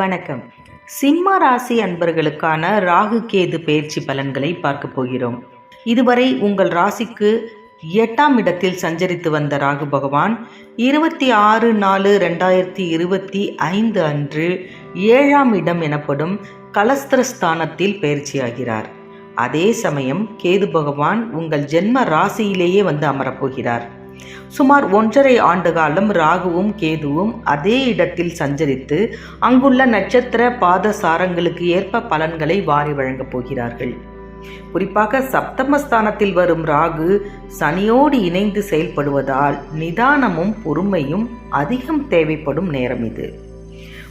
வணக்கம். சிம்ம ராசி அன்பர்களுக்கான ராகு கேது பயிற்சி பலன்களை பார்க்க போகிறோம். இதுவரை உங்கள் ராசிக்கு எட்டாம் இடத்தில் சஞ்சரித்து வந்த ராகு பகவான் இருபத்தி ஆறு நாலு ரெண்டாயிரத்தி இருபத்தி ஐந்து அன்று ஏழாம் இடம் எனப்படும் கலஸ்திரஸ்தானத்தில் பயிற்சியாகிறார். அதே சமயம் கேது பகவான் உங்கள் ஜென்ம ராசியிலேயே வந்து அமரப்போகிறார் சுமார் ஒன்றரை ஆண்டு காலம் ராகுவும் கேதுவும் அதே இடத்தில் சஞ்சரித்து அங்குள்ள நட்சத்திர பாத சாரங்களுக்கு ஏற்ப பலன்களை வாரி வழங்கப் போகிறார்கள். குறிப்பாக சப்தமஸ்தானத்தில் வரும் ராகு சனியோடு இணைந்து செயல்படுவதால் நிதானமும் பொறுமையும் அதிகம் தேவைப்படும் நேரம் இது.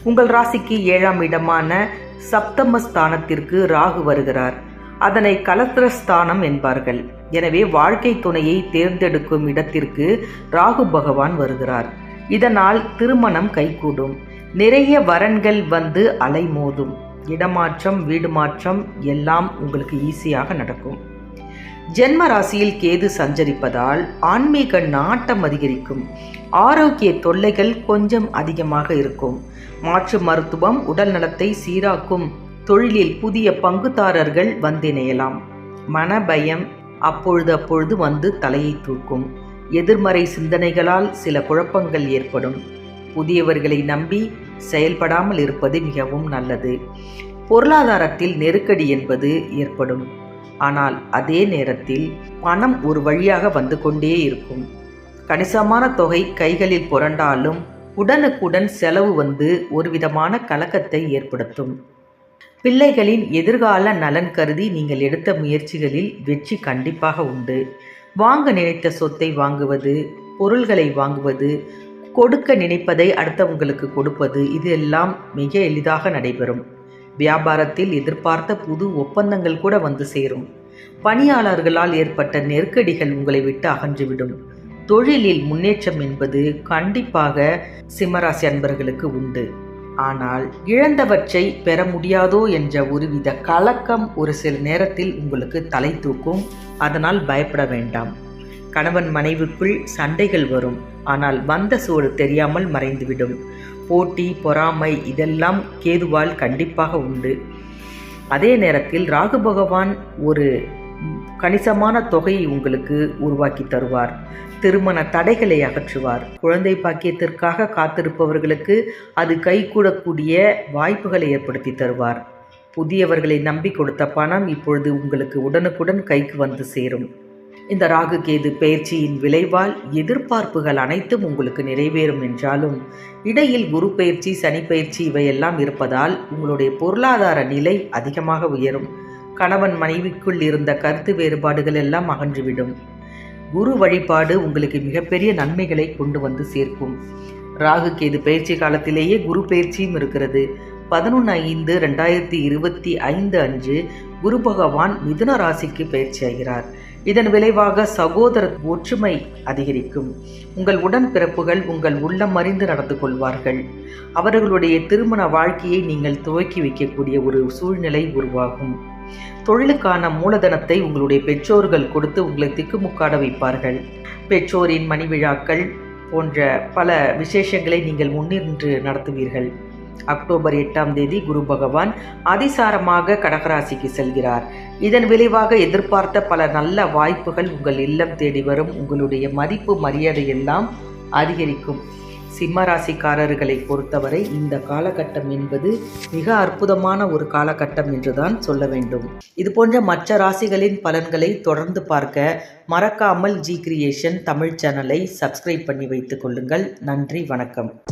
உங்கள் ராசிக்கு ஏழாம் இடமான சப்தமஸ்தானத்திற்கு ராகு வருகிறார். அதனை கலத்திரஸ்தானம் என்பார்கள். எனவே வாழ்க்கை துணையை தேர்ந்தெடுக்கும் இடத்திற்கு ராகு பகவான் வருகிறார். இதனால் திருமணம் கைகூடும். நிறைய வரன்கள் வந்து அலைமோதும். இடமாற்றம் வீடு மாற்றம் எல்லாம் உங்களுக்கு ஈஸியாக நடக்கும். ஜென்ம ராசியில் கேது சஞ்சரிப்பதால் ஆன்மீக நாட்டம் அதிகரிக்கும். ஆரோக்கிய தொல்லைகள் கொஞ்சம் அதிகமாக இருக்கும். மாற்று மருத்துவம் உடல் நலத்தை சீராக்கும். தொழிலில் புதிய பங்குதாரர்கள் வந்திணையலாம். மனபயம் அப்பொழுது அப்பொழுது வந்து தலையை தூக்கும். எதிர்மறை சிந்தனைகளால் சில குழப்பங்கள் ஏற்படும். புதியவர்களை நம்பி செயல்படாமல் இருப்பது மிகவும் நல்லது. பொருளாதாரத்தில் நெருக்கடி என்பது ஏற்படும். ஆனால் அதே நேரத்தில் பணம் ஒரு வழியாக வந்து கொண்டே இருக்கும். கணிசமான தொகை கைகளில் புரண்டாலும் உடனுக்குடன் செலவு வந்து ஒரு விதமான கலக்கத்தை ஏற்படுத்தும். பிள்ளைகளின் எதிர்கால நலன் கருதி நீங்கள் எடுத்த முயற்சிகளில் வெற்றி கண்டிப்பாக உண்டு. வாங்க நினைத்த சொத்தை வாங்குவது பொருள்களை வாங்குவது கொடுக்க நினைப்பதை அடுத்தவங்களுக்கு கொடுப்பது இது எல்லாம் மிக எளிதாக நடைபெறும். வியாபாரத்தில் எதிர்பார்த்த புது ஒப்பந்தங்கள் கூட வந்து சேரும். பணியாளர்களால் ஏற்பட்ட நெருக்கடிகள் உங்களை விட்டு அகன்றுவிடும். தொழிலில் முன்னேற்றம் என்பது கண்டிப்பாக சிம்மராசி அன்பர்களுக்கு உண்டு. ஆனால் இழந்தவற்றை பெற முடியாதோ என்ற ஒருவித கலக்கம் ஒரு சில நேரத்தில் உங்களுக்கு தலை தூக்கும். அதனால் பயப்பட வேண்டாம். கணவன் மனைவிக்குள் சண்டைகள் வரும். ஆனால் வந்த சூடு தெரியாமல் மறைந்துவிடும். போட்டி பொறாமை இதெல்லாம் கேதுவால் கண்டிப்பாக உண்டு. அதே நேரத்தில் ராகு பகவான் ஒரு கணிசமான தொகையை உங்களுக்கு உருவாக்கி தருவார். திருமண தடைகளை அகற்றுவார். குழந்தை பாக்கியத்திற்காக காத்திருப்பவர்களுக்கு அது கைகூடக்கூடிய வாய்ப்புகளை ஏற்படுத்தி தருவார். புதியவர்களை நம்பி கொடுத்த பணம் இப்பொழுது உங்களுக்கு உடனுக்குடன் கைக்கு வந்து சேரும். இந்த ராகு கேது பயிற்சியின் விளைவால் எதிர்பார்ப்புகள் அனைத்தும் உங்களுக்கு நிறைவேறும் என்றாலும் இடையில் குரு பயிற்சி சனி பயிற்சி இவையெல்லாம் இருப்பதால் உங்களுடைய பொருளாதார நிலை அதிகமாக உயரும். கணவன் மனைவிக்குள் இருந்த கருத்து வேறுபாடுகள் எல்லாம் அகன்றுவிடும். குரு வழிபாடு உங்களுக்கு மிகப்பெரிய நன்மைகளை கொண்டு வந்து சேர்க்கும். ராகு கேது பயிற்சி காலத்திலேயே குரு பயிற்சியும் இருக்கிறது. பதினொன்று ஐந்து ரெண்டாயிரத்தி இருபத்தி ஐந்து அன்று குரு பகவான் மிதுன ராசிக்கு பயிற்சியாகிறார் இதன் விளைவாக சகோதர ஒற்றுமை அதிகரிக்கும். உங்கள் உடன் பிறப்புகள் உங்கள் உள்ளம் அறிந்து நடந்து கொள்வார்கள். அவர்களுடைய திருமண வாழ்க்கையை நீங்கள் துவக்கி வைக்கக்கூடிய ஒரு சூழ்நிலை உருவாகும். தொழிலுக்கான மூலதனத்தை உங்களுடைய பெற்றோர்கள் கொடுத்து உங்களை திக்குமுக்காட வைப்பார்கள். பெற்றோரின் மணி விழாக்கள் போன்ற பல விசேஷங்களை நீங்கள் முன்னின்று நடத்துவீர்கள். அக்டோபர் எட்டாம் தேதி குரு பகவான் அதிசாரமாக கடகராசிக்கு செல்கிறார். இதன் விளைவாக எதிர்பார்த்த பல நல்ல வாய்ப்புகள் உங்கள் இல்லம் தேடி வரும். உங்களுடைய மதிப்பு மரியாதை எல்லாம் அதிகரிக்கும். சிம்ம ராசிக்காரர்களை பொறுத்தவரை இந்த காலகட்டம் என்பது மிக அற்புதமான ஒரு காலகட்டம் என்றுதான் சொல்ல வேண்டும். இது போன்ற மற்ற ராசிகளின் பலன்களை தொடர்ந்து பார்க்க மறக்காமல் ஜி கிரியேஷன் தமிழ் சேனலை சப்ஸ்கிரைப் பண்ணி வைத்துக் கொள்ளுங்கள். நன்றி வணக்கம்.